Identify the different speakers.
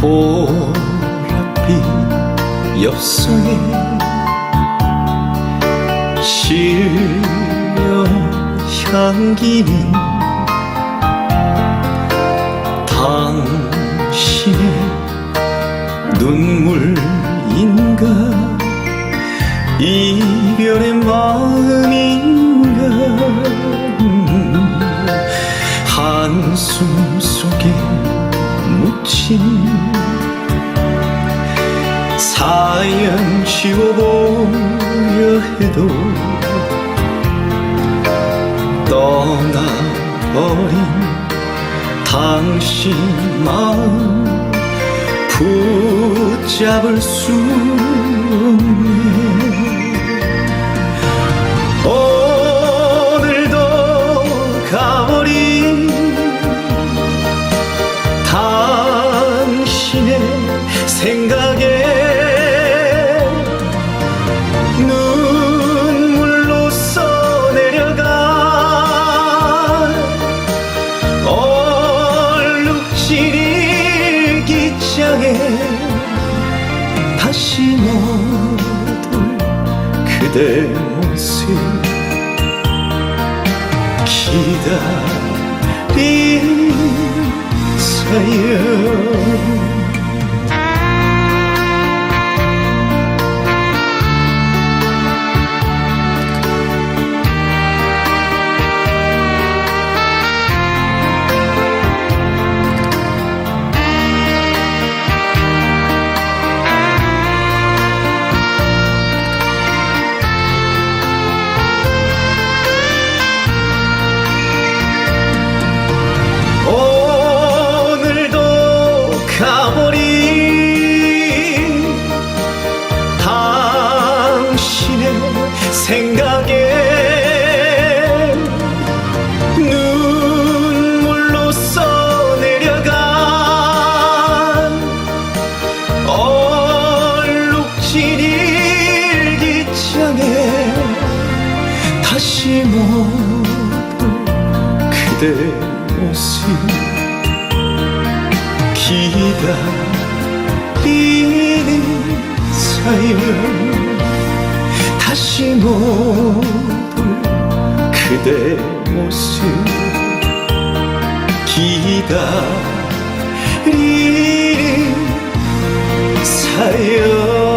Speaker 1: 보랏빛 엽서에 실려 향기는 지워보려 해도 떠나버린 당신 마음 붙잡을 수 없네. 오늘도 가버린 당신의 생각 장에 다시 못올 그대 모습 기다린 사연 다시 못볼 그대 모습. 기다리는 사연. 다시 못볼 그대 모습. 기다리는 사연